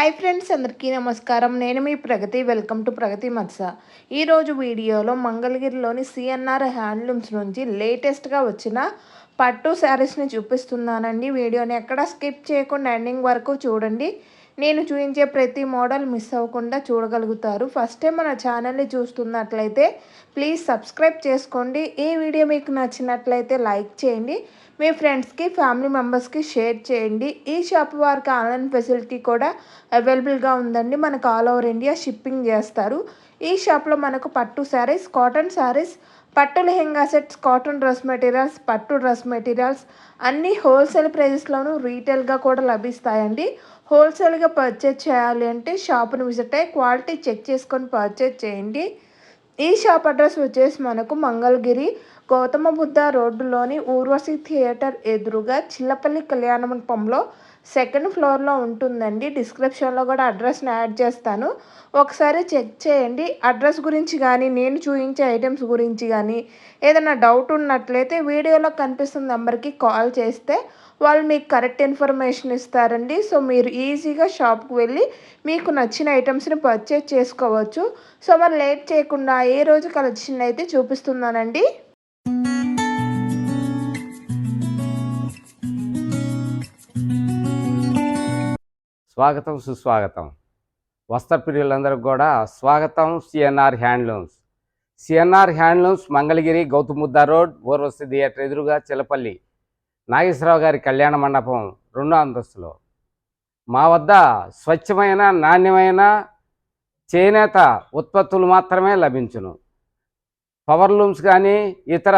Hi friends అందరికీ నమస్కారం. నేను మీ ప్రగతి. వెల్కమ్ టు ప్రగతి మత్స. ఈరోజు వీడియోలో మంగళగిరిలోని సిఎన్ఆర్ హ్యాండ్లూమ్స్ నుంచి లేటెస్ట్గా వచ్చిన పట్టు శారీస్ని చూపిస్తున్నానండి. వీడియోని ఎక్కడ స్కిప్ చేయకుండా ఎండింగ్ వరకు చూడండి. నేను చూపించే ప్రతి మోడల్ మిస్ అవ్వకుండా చూడగలుగుతారు. ఫస్ట్ టైం మన ఛానల్ని చూస్తున్నట్లయితే ప్లీజ్ సబ్స్క్రైబ్ చేసుకోండి. ఈ వీడియో మీకు నచ్చినట్లయితే లైక్ చేయండి. మీ ఫ్రెండ్స్కి ఫ్యామిలీ మెంబర్స్కి షేర్ చేయండి. ఈ షాప్ వారికి ఆన్లైన్ ఫెసిలిటీ కూడా అవైలబుల్గా ఉందండి. మనకు ఆల్ ఓవర్ ఇండియా షిప్పింగ్ చేస్తారు. ఈ షాప్లో మనకు పట్టు శారీస్ కాటన్ శారీస్ పట్టు lehenga sets cotton dress materials పట్టు డ్రెస్ మెటీరియల్స్ అన్నీ హోల్సేల్ ప్రైజెస్లోనూ రీటైల్గా కూడా లభిస్తాయండి. హోల్సేల్గా పర్చేజ్ చేయాలి అంటే షాప్ను విజిట్ అయ్యి క్వాలిటీ చెక్ చేసుకొని పర్చేజ్ చేయండి. ఈ షాప్ అడ్రస్ వచ్చేసి మనకు మంగళగిరి గౌతమ బుద్ధ రోడ్డులోని ఊర్వశి థియేటర్ ఎదురుగా చిల్లపల్లి కళ్యాణ మండపంలో సెకండ్ ఫ్లోర్లో ఉంటుందండి. డిస్క్రిప్షన్లో కూడా అడ్రస్ని యాడ్ చేస్తాను. ఒకసారి చెక్ చేయండి. అడ్రస్ గురించి కానీ నేను చూపించే ఐటమ్స్ గురించి కానీ ఏదైనా డౌట్ ఉన్నట్లయితే వీడియోలో కనిపిస్తున్న నెంబర్కి కాల్ చేస్తే వాళ్ళు మీకు కరెక్ట్ ఇన్ఫర్మేషన్ ఇస్తారండి. సో మీరు ఈజీగా షాప్కి వెళ్ళి మీకు నచ్చిన ఐటమ్స్ని పర్చేజ్ చేసుకోవచ్చు. సో మరి లేట్ చేయకుండా ఏ రోజు కలెక్షన్ అయితే చూపిస్తున్నానండి? స్వాగతం సుస్వాగతం. వస్త్ర ప్రియులందరికీ కూడా స్వాగతం CNR handlooms CNR handlooms Mangalagiri గౌతముద్ద road Urvashi theatre ఎదురుగా చిలపల్లి. నాగేశ్వరరావు గారి కళ్యాణ మండపం రెండో అంతస్తులో. మా వద్ద స్వచ్ఛమైన నాణ్యమైన చేనేత ఉత్పత్తులు మాత్రమే లభించును. పవర్ లూమ్స్ కానీ ఇతర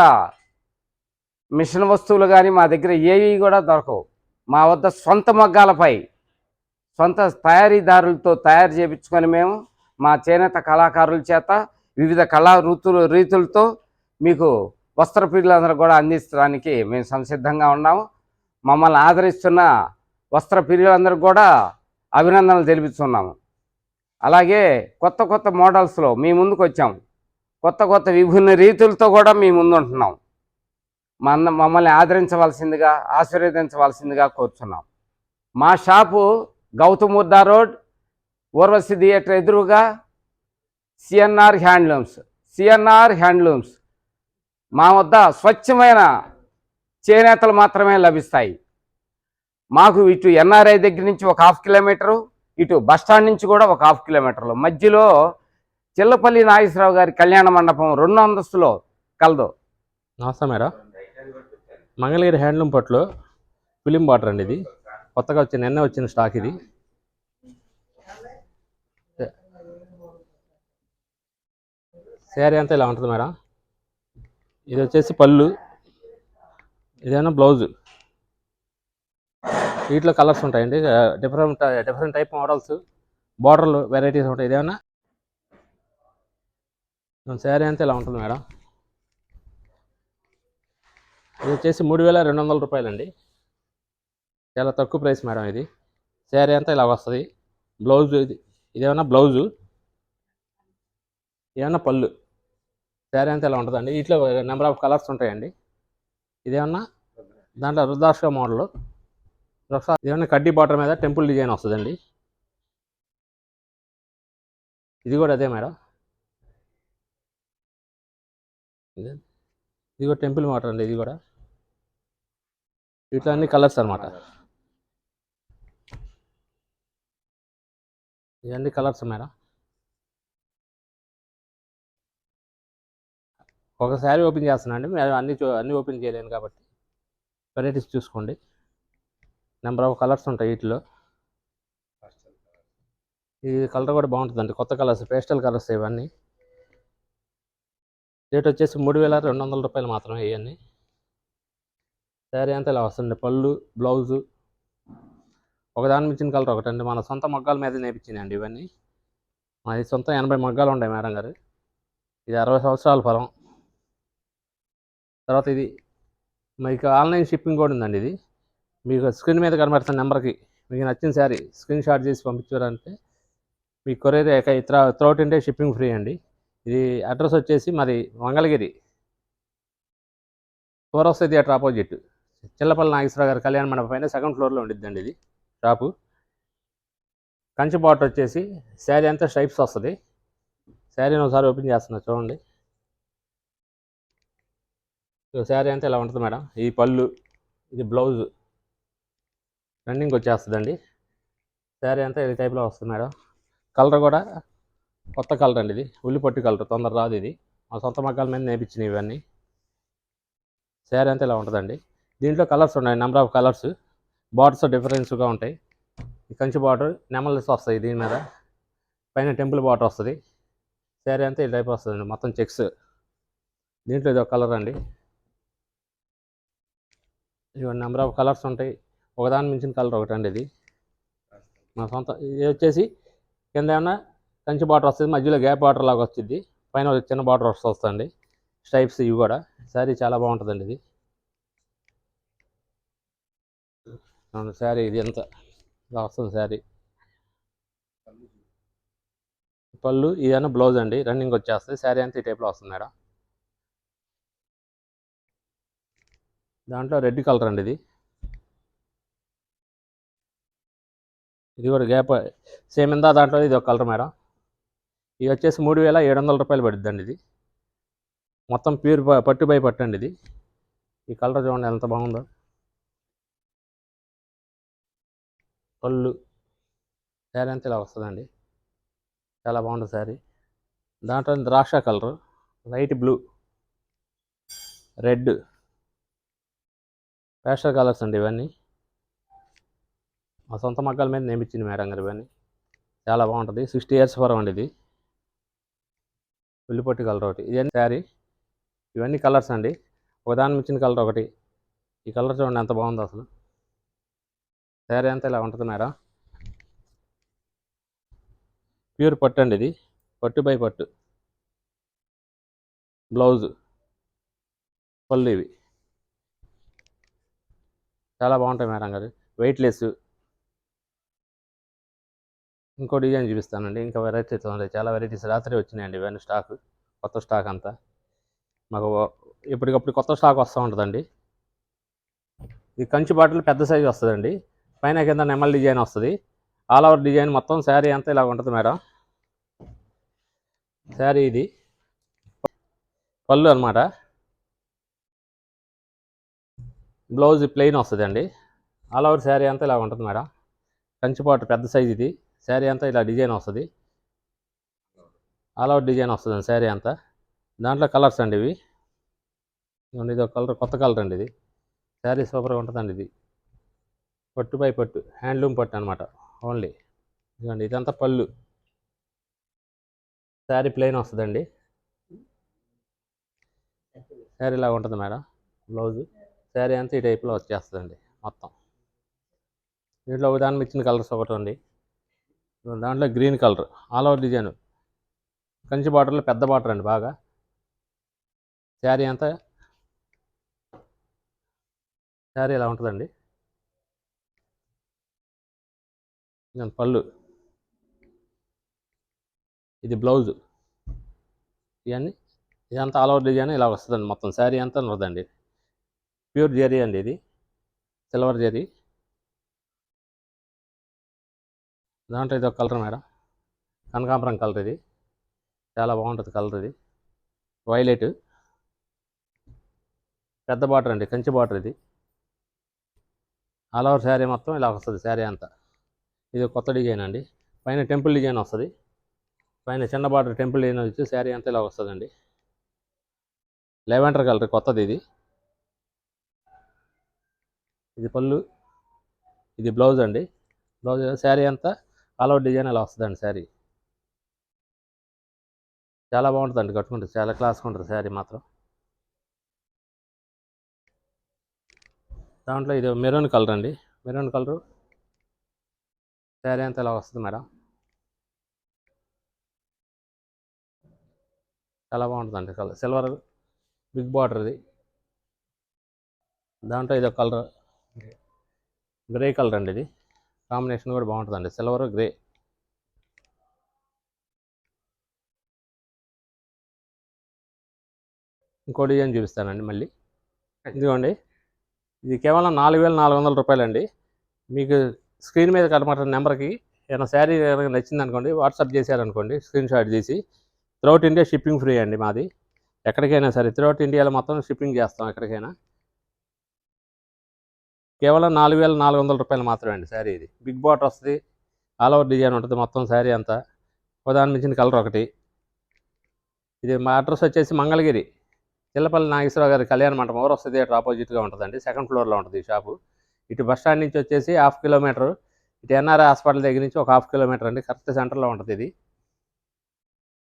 మిషన్ వస్తువులు కానీ మా దగ్గర ఏవి కూడా దొరకవు. మా వద్ద సొంత మగ్గాలపై సొంత తయారీదారులతో తయారు చేయించుకొని మేము మా చేనేత కళాకారుల చేత వివిధ కళా ఋతులు రీతులతో మీకు వస్త్ర ప్రియులందరూ కూడా అందించడానికి మేము సంసిద్ధంగా ఉన్నాము. మమ్మల్ని ఆదరిస్తున్న వస్త్ర ప్రియులందరూ కూడా అభినందనలు తెలిపిస్తున్నాము అలాగే కొత్త కొత్త మోడల్స్లో మీ ముందుకు వచ్చాము. కొత్త కొత్త విభిన్న రీతులతో కూడా మీ ముందు ఉంటున్నాం మన మమ్మల్ని ఆదరించవలసిందిగా ఆశీర్వదించవలసిందిగా కోరుచున్నాం. మా షాపు గౌతముద్దా రోడ్ ఊర్వశి థియేటర్ ఎదురుగా సిఎన్ఆర్ హ్యాండ్లూమ్స్ సిఎన్ఆర్ హ్యాండ్లూమ్స్. మా వద్ద స్వచ్ఛమైన చేనేతలు మాత్రమే లభిస్తాయి. మాకు ఇటు ఎన్ఆర్ఐ దగ్గర నుంచి ఒక హాఫ్ కిలోమీటరు ఇటు బస్టాండ్ నుంచి కూడా ఒక హాఫ్ కిలోమీటర్లు. మధ్యలో చిల్లపల్లి నాగేశ్వరరావు గారి కళ్యాణ మండపం రెండు అంతస్తులో కలదు. నమస్తే మేడం. మంగళగిరి హ్యాండ్లూమ్ పట్లు ఫిలిం వాటర్ అండి ఇది. కొత్తగా వచ్చిన నిన్న వచ్చిన స్టాక్ ఇది. శారీ అంతా ఇలా ఉంటుంది మేడం. ఇది వచ్చేసి పళ్ళు. ఇదేమన్నా బ్లౌజు. వీటిలో కలర్స్ ఉంటాయండి. డిఫరెంట్ డిఫరెంట్ టైప్ మోడల్స్ బార్డర్లు వెరైటీస్ ఉంటాయి. ఇదేమన్నా శారీ అంతా ఇలా ఉంటుంది మేడం? ఇది వచ్చేసి మూడు వేల రెండు వందల రూపాయలండి. చాలా తక్కువ ప్రైస్ మేడం ఇది. శారీ అంతా ఇలా వస్తుంది. బ్లౌజ్ ఇది ఇదేమన్నా బ్లౌజు? ఏమన్నా పళ్ళు. శారీ అంతా ఇలా ఉంటుందండి. వీటిలో నెంబర్ ఆఫ్ కలర్స్ ఉంటాయండి. ఇదేమన్నా? దాంట్లో రుద్రాక్ష మోడల్. రుద్రాక్ష ఇదేమన్నా కడ్డీ బాటర్ మీద టెంపుల్ డిజైన్ వస్తుందండి. ఇది కూడా అదే మేడం. ఇది? కూడా టెంపుల్ వాటర్ అండి ఇది కూడా. ఇట్లా అన్ని కలర్స్ అనమాట ఇవన్నీ కలర్స్ మేడం ఒక శారీ ఓపెన్ చేస్తున్నా అండి మేము అన్ని చూ అన్ని ఓపెన్ చేయలేను కాబట్టి. వెరైటీస్ చూసుకోండి. నెంబర్ ఆఫ్ కలర్స్ ఉంటాయి వీటిలో. ఈ కలర్ కూడా బాగుంటుందండి కొత్త కలర్స్ పేస్టల్ కలర్స్ ఇవన్నీ. రేట్ వచ్చేసి మూడు వేల రెండు వందల రూపాయలు మాత్రమే ఇవన్నీ. శారీ అంతా ఇలా వస్తుంది పళ్ళు బ్లౌజు ఒకదాని మించిన కలర్ ఒకటండి. మన సొంత మగ్గాల మీద నేర్పించినాయండి ఇవన్నీ. మాది సొంత ఎనభై మగ్గాలు ఉన్నాయి మేడం గారు. ఇది అరవై సంవత్సరాల ఫలం తర్వాత ఇది మీకు ఆన్లైన్ షిప్పింగ్ కూడా ఉందండి ఇది. మీకు స్క్రీన్ మీద కనబడుతున్న నెంబర్కి మీకు నచ్చిన శారీ స్క్రీన్ షాట్ చేసి పంపించారంటే మీ కొరియర్ ఇతర త్రౌట్ ఇండియా షిప్పింగ్ ఫ్రీ అండి. ఇది అడ్రస్ వచ్చేసి మరి మంగళగిరి. ఫోరస్ థియేటర్ ఆపోజిట్ చిల్లపల్లి నాగేశ్వరరావు గారి కళ్యాణ మండపం పైన సెకండ్ ఫ్లోర్లో ఉండిద్దండి ఇది షాపు కంచి బాట్ వచ్చేసి శారీ అంతా స్ట్రైప్స్ వస్తుంది. శారీని ఒకసారి ఓపెన్ చేస్తున్నా చూడండి. శారీ అంతా ఇలా ఉంటుంది మేడం. ఈ పళ్ళు ఇది బ్లౌజ్ రన్నింగ్ వచ్చేస్తుందండి. శారీ అంతా ఈ టైప్లో వస్తుంది మేడం. కలర్ కూడా కొత్త కలర్ అండి ఇది. ఉల్లిపట్టు కలర్ తొందర రాదు ఇది. మా సొంత మగ్గాల మీద నేర్పించినవి ఇవన్నీ. శారీ అంతా ఇలా ఉంటుందండి. దీంట్లో కలర్స్ ఉన్నాయి నెంబర్ ఆఫ్ కలర్స్. బార్డర్స్ డిఫరెన్స్గా ఉంటాయి. ఈ కంచి బార్డర్ నెమల్స్ వస్తాయి దీని మీద. పైన టెంపుల్ బార్డర్ వస్తుంది. శారీ అంతా ఈ టైప్ వస్తుందండి మొత్తం చెక్స్. దీంట్లో ఇది ఒక కలర్ అండి. ఇవి నెంబర్ ఆఫ్ కలర్స్ ఉంటాయి. ఒకదాని మించిన కలర్ ఒకటండి ఇది. మా సొంత ఇది వచ్చేసి కింద ఏమన్నా కంచి బార్డర్ వస్తుంది. మధ్యలో గ్యాప్ బార్డర్ లాగా వచ్చింది పైన ఒక చిన్న బార్డర్ వస్తుంది. స్టైప్స్ ఇవి కూడా. శారీ చాలా బాగుంటుందండి ఇది. శారీ ఇది ఎంత? ఇలా వస్తుంది శారీ. పళ్ళు ఇదైనా బ్లౌజ్ అండి. రన్నింగ్ వచ్చేస్తుంది. శారీ అంతా ఈ టైప్లో వస్తుంది మేడం. దాంట్లో రెడ్ కలర్ అండి ఇది. ఇది కూడా గ్యాప్ సేమ్ ఇందా దాంట్లో ఇది ఒక కలర్ మేడం. ఇది వచ్చేసి మూడు వేల ఏడు వందల రూపాయలు పడుద్దండి ఇది. మొత్తం ప్యూర్ ప- పట్టు బై పట్టండి ఇది. ఈ కలర్ చూడండి ఎంత బాగుందో. పళ్ళు శారీ అంతా ఇలా వస్తుందండి. చాలా బాగుంటుంది శారీ. దాంట్లో ద్రాక్ష colour light blue red pastel colours అండి ఇవన్నీ. మా సొంత మగ్గాల మీద నేమిచ్చింది మేడం గారు ఇవన్నీ. చాలా బాగుంటుంది. సిక్స్టీ ఇయర్స్ ఫరం అండి ఇది. ఉల్లిపొట్టి కలర్ ఒకటి. ఇదేంటి శారీ? ఇవన్నీ కలర్స్ అండి. ఒకదాని మించిన కలర్ ఒకటి. ఈ కలర్ చూడండి ఎంత బాగుందో అసలు. శారీ అంతా ఇలా ఉంటుంది మేడం. ప్యూర్ పట్టు అండి ఇది. పట్టు బై పట్టు. బ్లౌజ్. పళ్ళు ఇవి. చాలా బాగుంటాయి మేడం గారు. వెయిట్లెస్ ఇంకో డిజైన్ చూపిస్తానండి. ఇంకా వెరైటీస్ ఉన్నాయి. చాలా వెరైటీస్ రాత్రి వచ్చినాయండి ఇవన్నీ స్టాక్ కొత్త స్టాక్ అంతా. మాకు ఎప్పటికప్పుడు కొత్త స్టాక్ వస్తూ ఉంటుందండి. ఈ కంచి బాటిల్ పెద్ద సైజు వస్తుందండి. పైన కింద నెమల్ డిజైన్ వస్తుంది. ఆల్ ఓవర్ డిజైన్ మొత్తం శారీ అంతా ఇలా ఉంటుంది మేడం. శారీ ఇది. పళ్ళు అనమాట బ్లౌజ్ ప్లెయిన్ వస్తుందండి. ఆల్ ఓవర్ శారీ అంతా ఇలా ఉంటుంది మేడం. కంచిపాటు పెద్ద సైజ్ ఇది. శారీ అంతా ఇలా డిజైన్ వస్తుంది. ఆల్ అవుట్ డిజైన్ వస్తుంది శారీ అంతా. దాంట్లో కలర్స్ అండి ఇవి. ఇది ఒక కలర్ కొత్త కలర్ అండి ఇది. శారీ సూపర్గా ఉంటుందండి ఇది. పట్టు బై పట్టు హ్యాండ్లూమ్ పట్టు అనమాట ఓన్లీ. ఇదిగోండి ఇదంతా పళ్ళు. శారీ ప్లెయిన్ వస్తుందండి. శారీ ఇలా ఉంటుంది మేడం బ్లౌజ్. శారీ అంతా ఈ టైప్లో వచ్చేస్తుందండి మొత్తం. దీంట్లో ఒక దాని ఇచ్చిన కలర్స్ ఒకటి ఉంది దాంట్లో green colour all over design. Kanchi బార్డర్లో పెద్ద బార్డర్ అండి బాగా. శారీ అంతా శారీ ఇలా ఉంటుందండి? పళ్ళు. ఇది బ్లౌజ్. ఇవన్నీ ఇదంతా ఆల్ ఓవర్ డిజైన్ ఇలా వస్తుందండి మొత్తం. శారీ అంతా ఉండదండి ప్యూర్ జరీ అండి ఇది. సిల్వర్ జరీ దాంట్లో ఇది ఒక కలర్ మేడం. కనకాంబరం కలర్ ఇది. చాలా బాగుంటుంది కలర్ ఇది. వైలెట్. పెద్ద బాటర్ అండి. కంచి బాటర్ ఇది. ఆల్ ఓవర్ శారీ మొత్తం ఇలా వస్తుంది శారీ అంతా. ఇది కొత్త డిజైన్ అండి. పైన టెంపుల్ డిజైన్ వస్తుంది. పైన చిన్న బాటర్ టెంపుల్ డిజైన్ వచ్చి శారీ అంతా ఇలా వస్తుందండి. లెవెండర్ కలర్ కొత్తది ఇది. ఇది పళ్ళు. ఇది బ్లౌజ్ అండి. బ్లౌజ్ శారీ అంతా ఆల్అౌట్ డిజైన్ అలా వస్తుందండి శారీ. చాలా బాగుంటుందండి కట్టుకుంటారు చాలా క్లాస్గా ఉంటుంది శారీ మాత్రం. దాంట్లో ఇది మెరూన్ కలర్ అండి. Maroon colour. శారీ అంతా ఇలా వస్తుంది మేడం. చాలా బాగుంటుందండి కలర్. సిల్వర్ బిగ్ బార్డర్ ఇది దాంట్లో ఇది ఒక కలర్. గ్రే కలర్ అండి ఇది. కాంబినేషన్ కూడా బాగుంటుందండి. Silver grey. ఇంకో డిజైన్ చూపిస్తానండి మళ్ళీ. ఇదిగోండి. ఇది కేవలం నాలుగు వేల నాలుగు వందల రూపాయలండి. మీకు స్క్రీన్ మీద కనబడుతున్న నెంబర్కి ఏమైనా శారీ కనుక నచ్చింది అనుకోండి వాట్సాప్ చేశారనుకోండి స్క్రీన్ షాట్ తీసి త్రూఅవుట్ ఇండియా షిప్పింగ్ ఫ్రీ అండి మాది. ఎక్కడికైనా సరే త్రూఅవుట్ ఇండియాలో మొత్తం షిప్పింగ్ చేస్తాం ఎక్కడికైనా. కేవలం నాలుగు వేల నాలుగు వందల రూపాయలు మాత్రమే అండి శారీ ఇది. బిగ్ బాటర్ వస్తుంది ఆల్ ఓవర్ డిజైన్ ఉంటుంది మొత్తం శారీ అంతా. ఉదాహరణ మించిన కలర్ ఒకటి. ఇది మా అడ్రస్ వచ్చేసి మంగళగిరి చిల్లపల్లి నాగేశ్వరరావు గారి కళ్యాణ మండపం. ఓవర్ వస్తుంది థియేటర్ ఆపోజిట్గా ఉంటుందండి. సెకండ్ ఫ్లోర్లో ఉంటుంది ఈ షాపు ఇటు బస్ స్టాండ్ నుంచి వచ్చేసి హాఫ్ కిలోమీటర్. ఇటు ఎన్ఆర్ఐ హాస్పిటల్ దగ్గర నుంచి ఒక హాఫ్ కిలోమీటర్ అండి. కరెక్ట్ సెంటర్లో ఉంటుంది ఇది.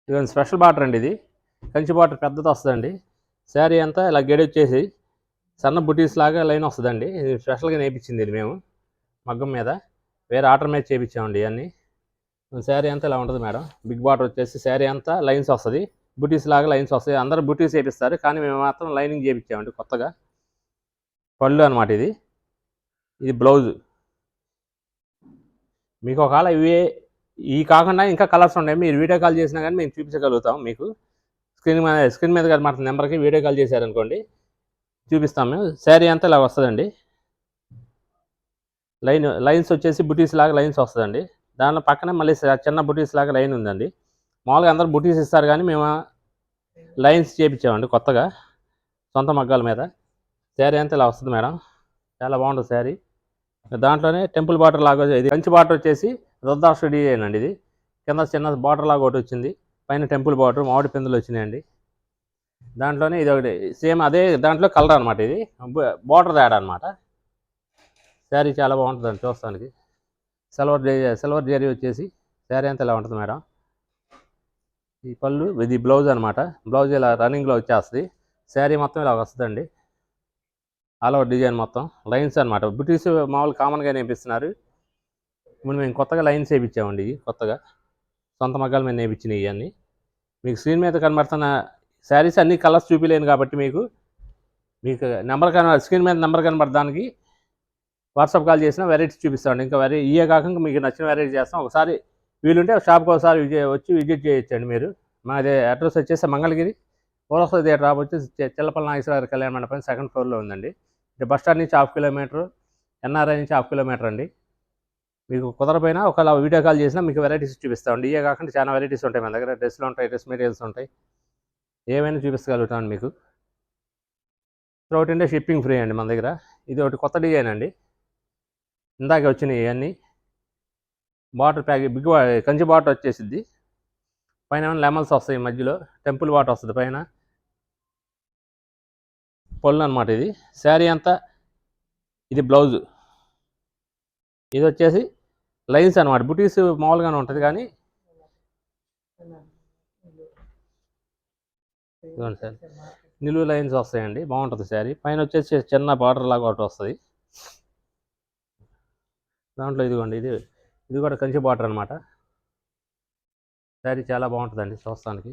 ఇది స్పెషల్ బాటర్ అండి ఇది. కంచి బాటర్ పెద్దది వస్తుందండి. శారీ అంతా ఇలా గడి వచ్చేసి సన్న బుటీస్ లాగా లైన్ వస్తుందండి. ఇది స్పెషల్గా నేర్పించింది ఇది మేము మగ్గం మీద. వేరే ఆర్డర్ మీద చేయించామండి ఇవన్నీ శారీ అంతా ఇలా ఉంటుంది మేడం. బిగ్ బార్డర్ వచ్చేసి శారీ అంతా లైన్స్ వస్తుంది. బుటీస్ లాగా లైన్స్ వస్తాయి అందరూ బుటీస్ చేపిస్తారు కానీ మేము మాత్రం లైనింగ్ చేయించామండి కొత్తగా. పళ్ళు అనమాట ఇది. ఇది బ్లౌజ్. మీకు ఒకవేళ ఇవే ఈ కాకుండా ఇంకా కలర్స్ ఉన్నాయి. మీరు వీడియో కాల్ చేసినా కానీ మేము చూపించగలుగుతాం మీకు. స్క్రీన్ మీద స్క్రీన్ మీద కానీ మన నెంబర్కి వీడియో కాల్ చేశారనుకోండి. చూపిస్తాం మేము. శారీ అంతా ఇలా వస్తుందండి. లైన్ లైన్స్ వచ్చేసి బుటీస్ లాగా లైన్స్ వస్తుందండి. దానిలో పక్కనే మళ్ళీ చిన్న బుటీస్ లాగా లైన్ ఉందండి. మామూలుగా అందరూ బుటీస్ ఇస్తారు కానీ మేము లైన్స్ చేయించామండి కొత్తగా సొంత మగ్గాల మీద. శారీ అంతా ఇలా వస్తుంది మేడం. చాలా బాగుంటుంది శారీ. దాంట్లోనే టెంపుల్ బార్డర్ లాగా ఇది. కంచి బార్డర్ వచ్చేసి రుద్రాక్ష డిజైన్ అండి ఇది. కింద చిన్న బార్డర్ లాగా ఒకటి వచ్చింది. పైన టెంపుల్ బార్డర్ మామిడి పిందులు వచ్చినాయండి. దాంట్లోనే ఇది ఒకటి. సేమ్ అదే దాంట్లో కలర్ అనమాట ఇది. బార్డర్ తేడా అనమాట శారీ చాలా బాగుంటుందండి చూస్తానికి. సిల్వర్ సిల్వర్ జరీ వచ్చేసి శారీ అంతా ఇలా ఉంటుంది మేడం? ఈ పళ్ళు ఇది బ్లౌజ్ అనమాట బ్లౌజ్ ఇలా రన్నింగ్లో వచ్చేస్తుంది. శారీ మొత్తం ఇలా వస్తుందండి. ఆల్ ఓవర్ డిజైన్ మొత్తం. లైన్స్ అనమాట బ్రిటిష్ మామూలు కామన్గా నేర్పిస్తున్నారు ఇప్పుడు మేము కొత్తగా లైన్స్ వేయించామండి ఇవి కొత్తగా. సొంత మగ్గాలు మేము నేర్పించినవి ఇవన్నీ. మీకు స్క్రీన్ మీద కనబడుతున్న శారీస్ అన్ని కలర్స్ చూపించలేను కాబట్టి మీకు మీకు నెంబర్ కన స్క్రీన్ మీద నెంబర్ కనబడడానికి వాట్సాప్ కాల్ చేసిన వెరైటీస్ చూపిస్తామండి. ఇంకా వెరై ఇయే కాకుండా మీకు నచ్చిన వెరైటీ చేస్తాం. ఒకసారి వీలుంటే షాప్కి ఒకసారి వచ్చి విజిట్ చేయొచ్చండి మీరు. మాది అడ్రస్ వచ్చేసి మంగళగిరి ఓరస థియేటర్ ఆప్ వచ్చేసి చె- చెల్లపల్లి నాగేశ్వర కళ్యాణ మండపం సెకండ్ ఫ్లోర్లో ఉందండి. ఇటు బస్ స్టాండ్ నుంచి హాఫ్ కిలోమీటర్ ఎన్ఆర్ఐ నుంచి హాఫ్ కిలోమీటర్ అండి. మీకు కుదరపోయినా ఒకవేళ వీడియో కాల్ చేసినా మీకు వెరైటీస్ చూపిస్తామండి. ఇవే కాకుండా చాలా వెరైటీస్ ఉంటాయి మన దగ్గర. డ్రెస్సులు ఉంటాయి డ్రెస్ మెటీరియల్స్ ఉంటాయి. ఏమైనా చూపించగలుగుతామండి మీకు? త్రౌట్ ఇండియా షిప్పింగ్ ఫ్రీ అండి మన దగ్గర. ఇది ఒకటి కొత్త డిజైన్ అండి. ఇందాక వచ్చినాయి ఇవన్నీ. బాటర్ ప్యాక్ బిగ్ బా కంచి బాటర్ వచ్చేసిద్ది. పైన లెమన్స్ వస్తాయి మధ్యలో. టెంపుల్ వాటర్ వస్తుంది పైన. పళ్ళు అనమాట ఇది. శారీ అంతా ఇది బ్లౌజ్. ఇది వచ్చేసి లైన్స్ అనమాట బుటీస్ మామూలుగానే ఉంటుంది కానీ ఇదిగోండి సార్. నిలువు లైన్స్ వస్తాయండి. బాగుంటుంది శారీ పైన వచ్చేసి చిన్న బార్డర్ లాగా ఒకటి వస్తుంది. దాంట్లో ఇదిగోండి ఇది ఇది కూడా కంచి బార్డర్ అనమాట శారీ చాలా బాగుంటుందండి చూస్తానికి.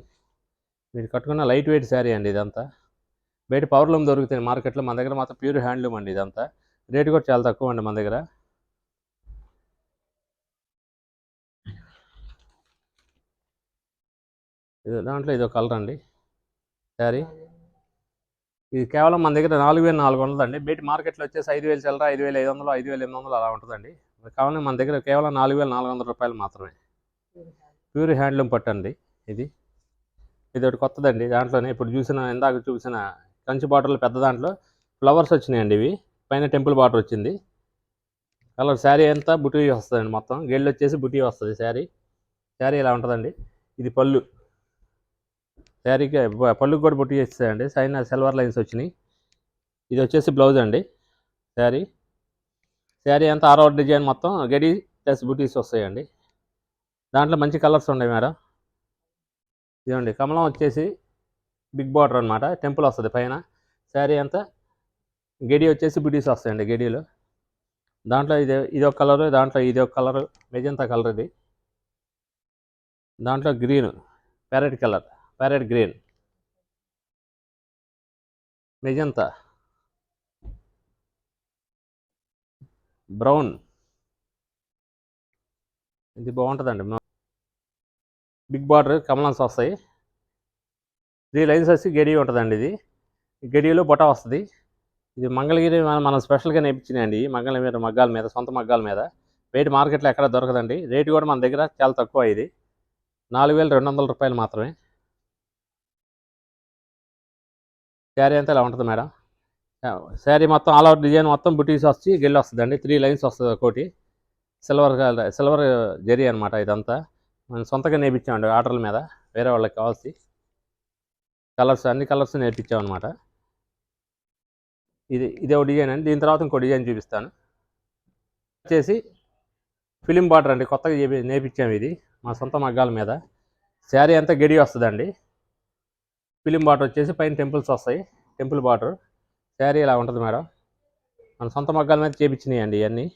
మీరు కట్టుకున్న లైట్ వెయిట్ శారీ అండి ఇదంతా. బయట పవర్లూమ్ దొరుకుతాయి మార్కెట్లో. మన దగ్గర మాత్రం ప్యూర్ హ్యాండ్లూమ్ అండి ఇదంతా. రేటు కూడా చాలా తక్కువ అండి మన దగ్గర. ఇది దాంట్లో ఇది ఒక కలర్ అండి. శారీ. ఇది కేవలం మన దగ్గర నాలుగు వేల నాలుగు వందలు అండి బయట మార్కెట్లో వచ్చేసి ఐదు వేలు చిల్లర ఐదు వేల ఐదు వందలు ఐదు వేల ఎనిమిది వందలు అలా ఉంటుందండి. కావాలి మన దగ్గర కేవలం నాలుగు వేల నాలుగు వందల రూపాయలు మాత్రమే. ప్యూర్ హ్యాండ్లూమ్ పట్టు అండి ఇది. ఇది ఒకటి కొత్తదండి. దాంట్లోనే ఇప్పుడు చూసిన ఇందాక చూసిన కంచి బాటిల్ పెద్ద దాంట్లో ఫ్లవర్స్ వచ్చినాయండి ఇవి. పైన టెంపుల్ బార్డర్ వచ్చింది. కలర్ శారీ అంతా బుటీ వస్తుందండి మొత్తం. గెళ్ళు వచ్చేసి బుటీ వస్తుంది శారీ. శారీ ఇలా ఉంటుందండి. ఇది పళ్ళు. శారీకి పళ్ళుకి కూడా బొట్టు చేస్తాయండి సైన్ సిల్వర్ లైన్స్ వచ్చినాయి. ఇది వచ్చేసి బ్లౌజ్ అండి. శారీ. శారీ అంతా ఆరో డిజైన్ మొత్తం. గడి ప్లస్ బుటీస్ వస్తాయండి. దాంట్లో మంచి కలర్స్ ఉన్నాయి మేడం. ఇదండి కమలం వచ్చేసి బిగ్ బార్డర్ అనమాట టెంపుల్ వస్తుంది పైన. శారీ అంతా గడి వచ్చేసి బుటీస్ వస్తాయండి గడిలో. దాంట్లో ఇది ఇది ఒక కలరు దాంట్లో ఇది ఒక కలరు మెజంతా కలర్ ఇది. దాంట్లో green parrot colour. Parrot green. Magenta. Brown. ఇది బాగుంటుందండి. బిగ్ బార్డర్ కమలన్స్ వస్తాయి. త్రీ లైన్స్ వచ్చి గడి ఉంటుందండి ఇది. గడియలో గడిలో బొట వస్తుంది. ఇది మంగళగిరి మనం స్పెషల్గా నేర్పించినాయండి మంగళగిరి మగ్గాల మీద సొంత మగ్గాల మీద. బయట మార్కెట్లో ఎక్కడ దొరకదండి. రేటు కూడా మన దగ్గర చాలా తక్కువ ఇది. నాలుగు వేల రెండు వందల రూపాయలు మాత్రమే. శారీ అంతా ఇలా ఉంటుంది మేడం. శారీ మొత్తం ఆల్ అవుట్ డిజైన్ మొత్తం బుటీస్ వచ్చి గెల్లి వస్తుందండి. త్రీ లైన్స్ వస్తుంది ఒకటి సిల్వర్ సిల్వర్ జరీ అనమాట ఇదంతా. మనం సొంతగా నేర్పించామండి ఆర్డర్ల మీద. వేరే వాళ్ళకి కావాల్సి. కలర్స్ అన్ని కలర్స్ నేర్పించామన్నమాట ఇది ఇది ఒక డిజైన్ అండి. దీని తర్వాత ఇంకో డిజైన్ చూపిస్తాను. వచ్చేసి ఫిలిం బార్డర్ అండి. కొత్తగా నేర్పించాము ఇది మా సొంత మగ్గాల మీద. శారీ అంతా గడి వస్తుందండి. ఫిలిం బార్డర్ వచ్చేసి పైన టెంపుల్స్ వస్తాయి. టెంపుల్ బార్డర్ శారీ ఇలా ఉంటుంది మేడం? మన సొంత మగ్గాల మీద చేపించినాయి అండి ఇవన్నీ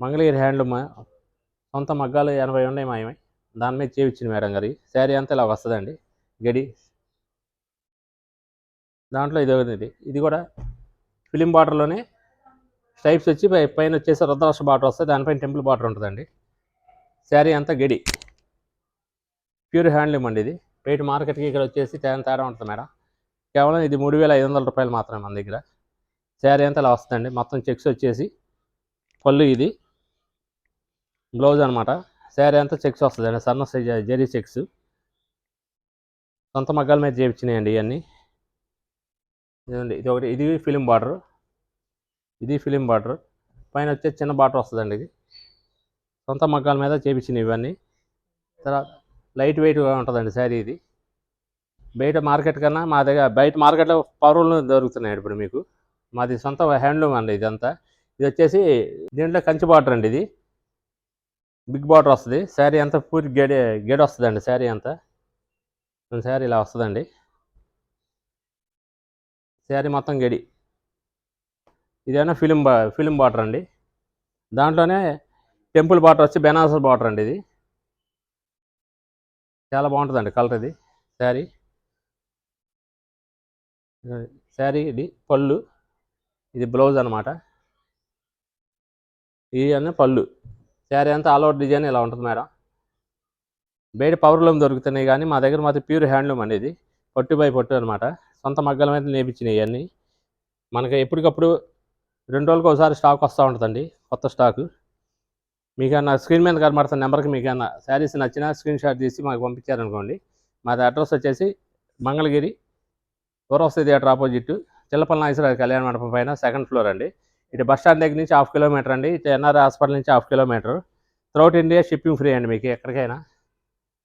మంగళగిరి హ్యాండ్లూమ్ సొంత మగ్గాలు ఎనభై ఉన్నాయి మా దాని మీద చేపించింది మేడం గారి. శారీ అంతా ఇలా వస్తుందండి. గడి. దాంట్లో ఇది ఒకటి ఇది కూడా ఫిలిం బార్డర్లోనే స్టైప్స్ వచ్చి పై- పైన వచ్చేసి రుద్రాక్ష బార్డర్ వస్తుంది దానిపైన టెంపుల్ బార్డర్ ఉంటుందండి. శారీ అంతా గడి. ప్యూర్ హ్యాండ్లూమ్ అండి ఇది. బయట మార్కెట్కి ఇక్కడ వచ్చేసి తేడా తేడా ఉంటుంది మేడం. కేవలం ఇది మూడు వేల ఐదు వందల రూపాయలు మాత్రమే మన దగ్గర. శారీ అంతా ఇలా వస్తుందండి. మొత్తం చెక్స్ వచ్చేసి పళ్ళు ఇది. బ్లౌజ్ అనమాట శారీ అంతా చెక్స్ వస్తుందండి సన్న సైజ్ జరీ చెక్స్. సొంత మగ్గాల మీద చేయించినాయండి ఇవన్నీ. ఇది ఒకటి ఇది ఫిలిం బార్డర్. ఇది ఫిలిం బార్డర్. పైన వచ్చే చిన్న బార్డర్ వస్తుందండి ఇది. సొంత మగ్గాల మీద చేయించినాయి ఇవన్నీ. తర్వాత లైట్ వెయిట్గా ఉంటుందండి శారీ ఇది. బయట మార్కెట్ కన్నా మా దగ్గర బయట మార్కెట్లో పౌరులు దొరుకుతున్నాయి ఇప్పుడు మీకు. మాది సొంత హ్యాండ్లూమ్ అండి ఇదంతా. ఇది వచ్చేసి దీంట్లో కంచి బార్డర్ అండి ఇది. బిగ్ బార్డర్ వస్తుంది. శారీ అంతా పూర్తి గెడే గెడి వస్తుందండి శారీ అంతా. శారీ ఇలా వస్తుందండి. శారీ మొత్తం గడి. ఇదేనా ఫిలిం బా ఫిలిం బార్డర్ అండి. దాంట్లోనే టెంపుల్ బార్డర్ వచ్చి బెనారస్ బార్డర్ అండి ఇది. చాలా బాగుంటుందండి కలర్ ఇది. శారీ. శారీ ఇది పళ్ళు. ఇది బ్లౌజ్ అనమాట ఇది అన్న పళ్ళు. శారీ అంతా ఆల్ ఓవర్ డిజైన్ ఇలా ఉంటుంది మేడం. బయట పవర్లూమ్ దొరుకుతున్నాయి కానీ మా దగ్గర మాత్రం ప్యూర్ హ్యాండ్లూమ్ అనేది పట్టు బై పట్టు అనమాట సొంత మగ్గల మీద నేర్పించినాయి ఇవన్నీ. మనకి ఎప్పటికప్పుడు రెండు రోజులకు ఒకసారి స్టాక్ వస్తూ ఉంటుందండి కొత్త స్టాకు మీకు నా స్క్రీన్ మీద కనబడుతున్న నెంబర్కి మీకు ఏమన్నా శారీస్ నచ్చినా స్క్రీన్ షాట్ తీసి మాకు పంపించారనుకోండి మాది అడ్రస్ వచ్చేసి మంగళగిరి పూర్వస్థి థియేటర్ ఆపోజిట్ చిల్లపల్లి నాగేశ్వరరావు కళ్యాణ మండపం పైన సెకండ్ ఫ్లోర్ అండి. ఇటు బస్ స్టాండ్ దగ్గర నుంచి హాఫ్ కిలోమీటర్ అండి. ఇటు ఎన్ఆర్ హాస్పిటల్ నుంచి half kilometre. Throughout India shipping free అండి మీకు ఎక్కడికైనా.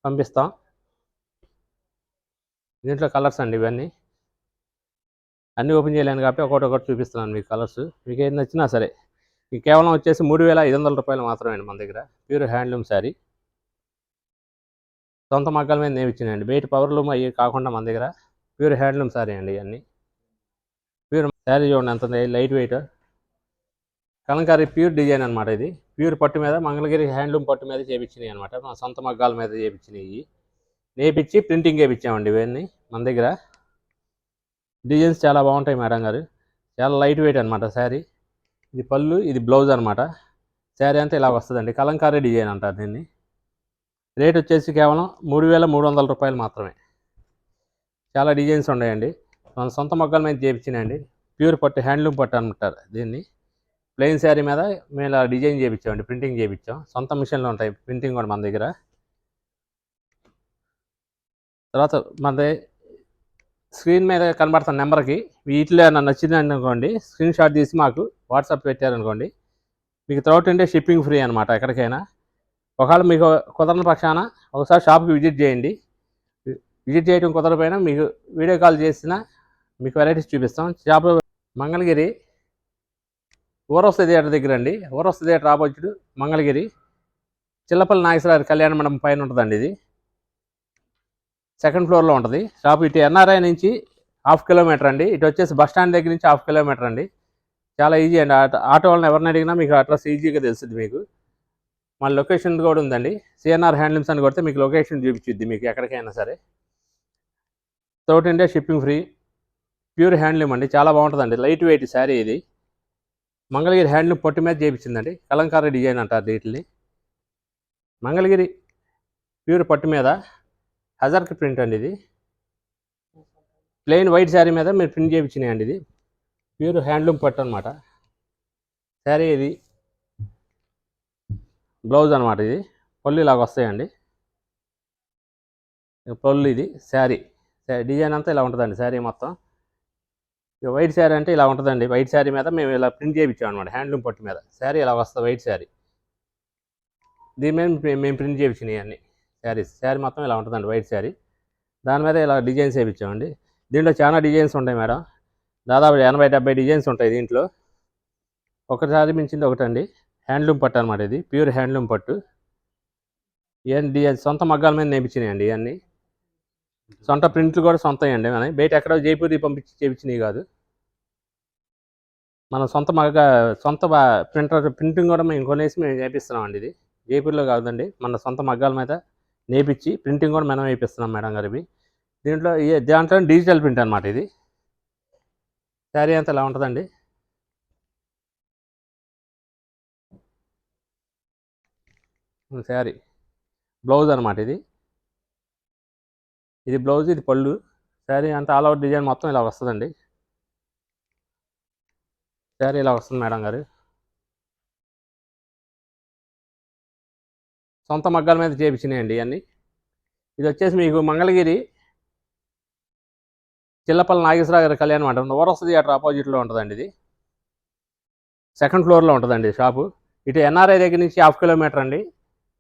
పంపిస్తాం. దీంట్లో కలర్స్ అండి ఇవన్నీ. అన్నీ ఓపెన్ చేయలేను కాబట్టి ఒకటి ఒకటి చూపిస్తున్నాను మీకు కలర్స్ మీకు ఏది నచ్చినా సరే. కేవలం వచ్చేసి మూడు వేల ఐదు వందల రూపాయలు మాత్రమే అండి మన దగ్గర. Pure handloom sari. సొంత మగ్గాల మీద నేను ఇచ్చినాయండి. బయట పవర్లూమ్ అవి కాకుండా మన దగ్గర ప్యూర్ హ్యాండ్లూమ్ శారీ అండి ఇవన్నీ. ప్యూర్ శారీ చూడండి ఎంత ఉంది, light weight. Kalamkari pure design అనమాట ఇది. ప్యూర్ పట్టు మీద మంగళగిరి హ్యాండ్లూమ్ పట్టు మీద చేపించినాయి అనమాట మా సొంత మగ్గాల మీద చేపించినాయి నేపించి ప్రింటింగ్ వేయించామండి ఇవన్నీ మన దగ్గర. డిజైన్స్ చాలా బాగుంటాయి మేడం గారు. చాలా లైట్ వెయిట్ అనమాట శారీ. ఇది పళ్ళు ఇది బ్లౌజ్ అనమాట శారీ అంతా ఇలా వస్తుందండి. కలంకారీ డిజైన్ అంటారు దీన్ని. రేట్ వచ్చేసి కేవలం మూడు వేల మూడు వందల రూపాయలు మాత్రమే. చాలా డిజైన్స్ ఉన్నాయండి. మన సొంత మొగ్గల మీద చేయించినాయండి ప్యూర్ పట్టు హ్యాండ్లూమ్ పట్టు అంటారు దీన్ని. ప్లెయిన్ శారీ మీద మేము డిజైన్ చేయించామండి ప్రింటింగ్ చేయించాం సొంత మిషన్లు ఉంటాయి. ప్రింటింగ్ కూడా మన దగ్గర. తర్వాత మనది స్క్రీన్ మీద కనబడుతున్న నెంబర్కి వీటిలో ఏమన్నా నచ్చింది అనుకోండి స్క్రీన్ షాట్ తీసి మాకు వాట్సాప్ పెట్టారనుకోండి మీకు త్రౌట్ అంటే షిప్పింగ్ ఫ్రీ అనమాట ఎక్కడికైనా. ఒకవేళ మీకు కుదరని పక్షాన ఒకసారి షాప్కి విజిట్ చేయండి. విజిట్ చేయడం కుదరపోయినా మీకు వీడియో కాల్ చేసిన మీకు వెరైటీస్ చూపిస్తాం. షాప్ మంగళగిరి ఊరవస్థ థియేటర్ దగ్గర అండి ఊరవస్థ థియేటర్ ఆపోజిట్ మంగళగిరి. చిల్లపల్లి నాగేశ్వర కళ్యాణ మండపం పైన ఉంటుందండి ఇది. సెకండ్ ఫ్లోర్లో ఉంటుంది. షాప్ ఇటు ఎన్ఆర్ఐ నుంచి హాఫ్ కిలోమీటర్ అండి. ఇటు వచ్చేసి బస్ స్టాండ్ దగ్గర నుంచి హాఫ్ కిలోమీటర్ అండి. చాలా ఈజీ అండి. ఆటో ఆటో వాళ్ళని ఎవరిని అడిగినా మీకు అడ్రస్ ఈజీగా తెలుస్తుంది మీకు. మన లొకేషన్ కూడా ఉందండి. సిఎన్ఆర్ హ్యాండ్లూమ్స్ అని కొడితే మీకు లొకేషన్ చూపించుద్ది మీకు ఎక్కడికైనా సరే. South India shipping free pure handloom అండి. చాలా బాగుంటుందండి. లైట్ వెయిట్ శారీ ఇది. మంగళగిరి హ్యాండ్లూమ్ పొట్టి మీద చేయించిందండి కలంకారీ డిజైన్ అంటారు వీటిని. మంగళగిరి ప్యూర్ పట్టు మీద హజార్కి ప్రింట్ అండి ఇది. ప్లెయిన్ వైట్ శారీ మీద మీరు ప్రింట్ చేయించినాయండి ఇది. ప్యూర్ హ్యాండ్లూమ్ పట్టు అనమాట శారీ ఇది. బ్లౌజ్ అనమాట ఇది. పళ్ళు ఇలాగ వస్తాయండి. ఇక పళ్ళు ఇది శారీ. డిజైన్ అంతా ఇలా ఉంటుందండి శారీ మొత్తం. ఇక వైట్ శారీ అంటే ఇలా ఉంటుందండి. వైట్ శారీ మీద మేము ఇలా ప్రింట్ చేయించాం అనమాట హ్యాండ్లూమ్ పట్టు మీద. శారీ ఇలా వస్తుంది వైట్ శారీ. దీని మీద మేము ప్రింట్ చేయించినాయి అన్ని శారీస్. శారీ మొత్తం ఇలా ఉంటుందండి వైట్ శారీ. దాని మీద ఇలా డిజైన్స్ వేయించామండి దీంట్లో చాలా డిజైన్స్ ఉంటాయి మేడం. దాదాపు ఎనభై డెబ్బై డిజైన్స్ ఉంటాయి దీంట్లో. ఒకసారి మించింది ఒకటండి. హ్యాండ్లూమ్ పట్టు అనమాట ఇది. ప్యూర్ హ్యాండ్లూమ్ పట్టు. ఇవన్నీ సొంత మగ్గాల మీద నేర్పించినాయండి ఇవన్నీ సొంత ప్రింట్లు కూడా సొంతం అండి మన బయట ఎక్కడో జైపూర్ పంపించి చేయించినవి కాదు. మన సొంత మగ్గ సొంత ప్రింటర్ ప్రింటింగ్ కూడా మేము కొనేసి మేము చేపిస్తున్నామండి ఇది. జైపూర్లో కాదండి. మన సొంత మగ్గాల మీద నేర్పించి ప్రింటింగ్ కూడా మనం వేపిస్తున్నాం మేడం గారివి. దీంట్లో దాంట్లో డిజిటల్ ప్రింట్ అనమాట ఇది. శారీ అంతా ఇలా ఉంటుందండి? శారీ. బ్లౌజ్ అనమాట ఇది. ఇది బ్లౌజ్ ఇది పళ్ళు. శారీ అంతా ఆల్ అవుట్ డిజైన్ మొత్తం ఇలా వస్తుందండి. శారీ ఇలా వస్తుంది మేడం గారు. సొంత మగ్గాల మీద చేపించినాయండి ఇవన్నీ. ఇది వచ్చేసి మీకు మంగళగిరి చిల్లపల్లి నాగేశ్వరరావు గారి కళ్యాణ మండపం ఓరస్ థియేటర్ ఆపోజిట్లో ఉంటుందండి ఇది. సెకండ్ ఫ్లోర్లో ఉంటుందండి షాపు. ఇటు ఎన్ఆర్ఐ దగ్గర నుంచి హాఫ్ కిలోమీటర్ అండి.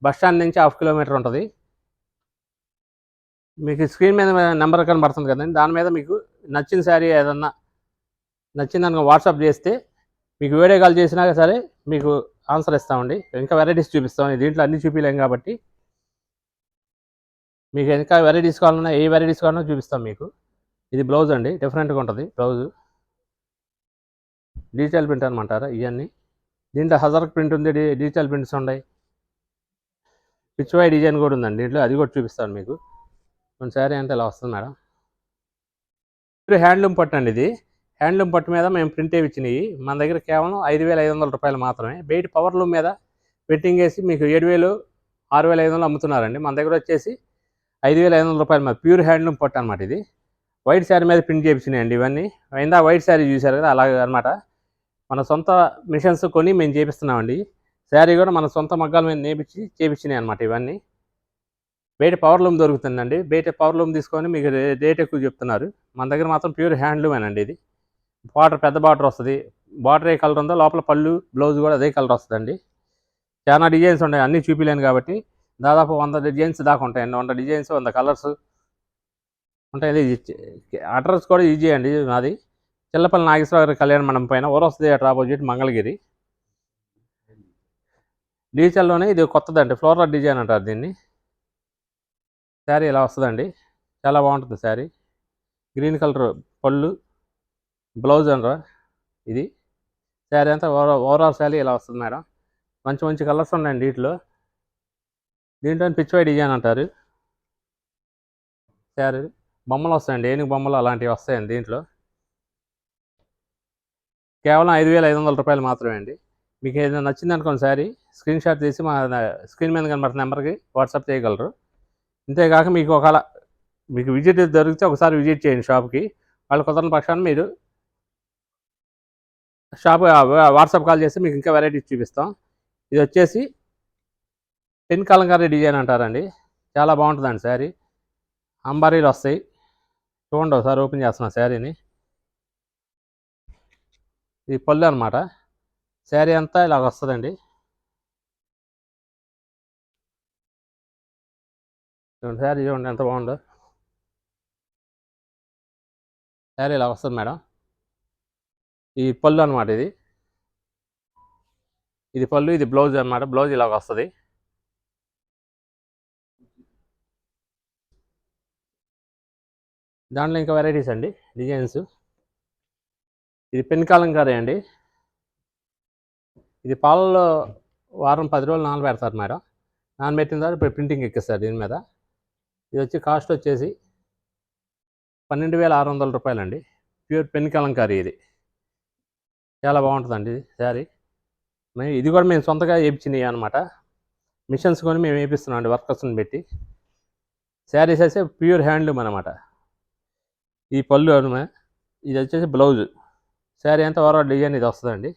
బస్ స్టాండ్ నుంచి హాఫ్ కిలోమీటర్ ఉంటుంది. మీకు స్క్రీన్ మీద నెంబర్ కనబడుతుంది కదండి. దాని మీద మీకు నచ్చిన శారీ ఏదన్నా నచ్చిందని వాట్సాప్ చేస్తే మీకు వీడియో కాల్ చేసినా సరే మీకు ఆన్సర్ ఇస్తామండి. ఇంకా వెరైటీస్ చూపిస్తాం. దీంట్లో అన్ని చూపించలేం కాబట్టి మీకు ఇంకా వెరైటీస్ కావాలన్నా ఏ వెరైటీస్ కావాలన్నా చూపిస్తాం మీకు. ఇది బ్లౌజ్ అండి డిఫరెంట్గా ఉంటుంది బ్లౌజ్. డిజిటల్ ప్రింట్ అనమంటారా ఇవన్నీ దీంట్లో హజర్ ప్రింట్ ఉంది డిజిటల్ ప్రింట్స్ ఉన్నాయి. పిచ్వాయ్ డిజైన్ కూడా ఉందండి దీంట్లో అది కూడా చూపిస్తాను మీకు. మన శారీ అంటే ఇలా వస్తుంది మేడం. ఇప్పుడు హ్యాండ్లూమ్ పట్టు అండి ఇది. హ్యాండ్లూమ్ పట్టు మీద మేము ప్రింట్ ఇచ్చినాయి మన దగ్గర కేవలం ఐదు వేల ఐదు వందల రూపాయలు మాత్రమే. బయట పవర్లూమ్ మీద పెట్టింగ్ వేసి మీకు ఏడు వేలు ఆరు వేల ఐదు వందలు అమ్ముతున్నారండి. మన దగ్గర వచ్చేసి ఐదు వేల ఐదు వందల రూపాయలు మీద ప్యూర్ హ్యాండ్లూమ్ పట్టు అనమాట ఇది. వైట్ శారీ మీద ప్రింట్ చేయించినాయండి ఇవన్నీ. అయిందా వైట్ శారీ చూశారు కదా అలాగే అనమాట మన సొంత మిషన్స్ కొని మేము చేపిస్తున్నామండి. శారీ కూడా మన సొంత మగ్గాల మీద నేపించి చేపించినాయి అనమాట ఇవన్నీ. బయట పవర్ లూమ్ దొరుకుతుందండి. బయట పవర్ లూమ్ తీసుకొని మీకు రేట్ ఎక్కువ చెప్తున్నారు. మన దగ్గర మాత్రం ప్యూర్ హ్యాండ్లూమేనండి ఇది. బార్డర్ పెద్ద బార్డర్ వస్తుంది. బార్డర్ ఏ కలర్ ఉందో లోపల పళ్ళు బ్లౌజ్ కూడా అదే కలర్ వస్తుందండి. చాలా డిజైన్స్ ఉన్నాయి. అన్నీ చూపించలేను కాబట్టి దాదాపు వంద డిజైన్స్ దాకా ఉంటాయండి. వంద డిజైన్స్ వంద కలర్స్ ఉంటాయి అడ్రస్ కూడా ఈజీ అండి నాది. చిల్లపల్లి నాగేశ్వర గారి కళ్యాణ మండపం పైన ఓరస్ థియేటర్ ఆపోజిట్ మంగళగిరి. డిజిటల్లోనే ఇది కొత్తదండి ఫ్లోరల్ డిజైన్ అంటారు దీన్ని. శారీ ఇలా వస్తుందండి. చాలా బాగుంటుంది శారీ. గ్రీన్ కలర్ పళ్ళు బ్లౌజ్ అనరా ఇది. శారీ అంతా ఓవరా ఓవరాల్ శారీ ఇలా వస్తుంది మేడం. మంచి మంచి కలర్స్ ఉన్నాయండి వీటిలో దీంట్లో పిచ్చివై డిజైన్ అంటారు. శారీ. బొమ్మలు వస్తాయండి. ఏనుగు బొమ్మలు అలాంటివి వస్తాయండి దీంట్లో. కేవలం ఐదు వేల ఐదు వందల రూపాయలు మాత్రమే అండి. మీకు ఏదైనా నచ్చింది అనుకోండి శారీ స్క్రీన్ షాట్ తీసి మా స్క్రీన్ మీద కనబడుతున్న నెంబర్కి వాట్సాప్ చేయగలరు. ఇంతేకాక మీకు ఒకవేళ మీకు విజిట్ దొరికితే ఒకసారి విజిట్ చేయండి షాప్కి. వాళ్ళు కుదరని పక్షాన్ని మీరు షాప్ వాట్సాప్ కాల్ చేస్తే మీకు ఇంకా వెరైటీస్ చూపిస్తాం. ఇది వచ్చేసి పెన్ కలంకారీ డిజైన్ అంటారండి. చాలా బాగుంటుందండి శారీ అంబారీలు వస్తాయి. చూడండి ఒకసారి ఓపెన్ చేస్తున్నా శారీని. ఇది పళ్ళు అనమాట శారీ అంతా ఇలాగ వస్తుందండి. చూడండి శారీ చూడండి ఎంత బాగుందో. శారీ ఇలా వస్తుంది మేడం. ఈ పళ్ళు అనమాట ఇది. ఇది పళ్ళు ఇది బ్లౌజ్ అనమాట బ్లౌజ్ ఇలాగ వస్తుంది. దాంట్లో ఇంకా వెరైటీస్ అండి డిజైన్స్ ఇది పెన్ కలంకారీ అండి. ఇది పాలలో వారం పది రోజులు నానబెడతారు మేడం. నానబెట్టిన తర్వాత ఇప్పుడు ప్రింటింగ్ ఎక్కిస్తారు దీని మీద. ఇది వచ్చి కాస్ట్ వచ్చేసి పన్నెండు వేల ఆరు వందల రూపాయలండి. ప్యూర్ పెన్ కలంకారీ ఇది. చాలా బాగుంటుందండి ఇది శారీ. మేము ఇది కూడా మేము సొంతగా వేయించినవి అనమాట మిషన్స్ కొని మేము వేపిస్తున్నాం అండి వర్కర్స్ని పెట్టి. శారీస్ అయితే ప్యూర్ హ్యాండ్లూమ్ అనమాట ఈ పళ్ళు అనుమే ఇది వచ్చేసి బ్లౌజ్. శారీ అంతా ఓవరాల్ డిజైన్ ఇది వస్తుందండి.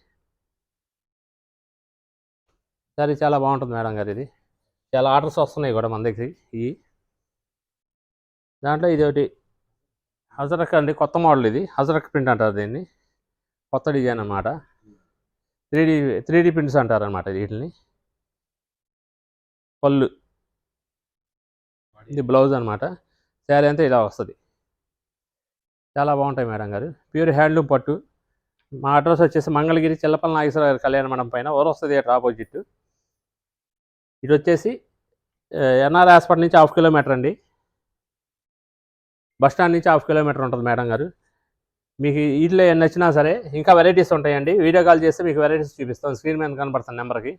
శారీ చాలా బాగుంటుంది మేడం గారు ఇది. చాలా ఆర్డర్స్ వస్తున్నాయి కూడా మన దగ్గర ఇవి. దాంట్లో ఇది ఒకటి హజరక్ అండి కొత్త మోడల్ ఇది. హజరక్ ప్రింట్ అంటారు దీన్ని. కొత్త డిజైన్ అన్నమాట. త్రీ త్రీడీ త్రీ ప్రింట్స్ అంటారు అనమాట వీటిని. పళ్ళు. ఇది బ్లౌజ్ అనమాట శారీ అంతా ఇలా వస్తుంది. చాలా బాగుంటాయి మేడం గారు. ప్యూర్ హ్యాండ్లూమ్ పట్టు. మా అడ్రస్ వచ్చేసి మంగళగిరి చిల్లపల్లి నాగేశ్వర గారి కళ్యాణ మండపం పైన వస్తుంది థియేటర్ ఆపోజిట్. ఇది వచ్చేసి ఎన్ఆర్ హాస్పిటల్ నుంచి హాఫ్ కిలోమీటర్ అండి. బస్ స్టాండ్ నుంచి హాఫ్ కిలోమీటర్ ఉంటుంది మేడం గారు. మీకు వీటిలో ఎన్ని నచ్చినా సరే ఇంకా వెరైటీస్ ఉంటాయండి. వీడియో కాల్ చేస్తే మీకు వెరైటీస్ చూపిస్తాం. స్క్రీన్ మీద కనబడుతుంది నెంబర్కి.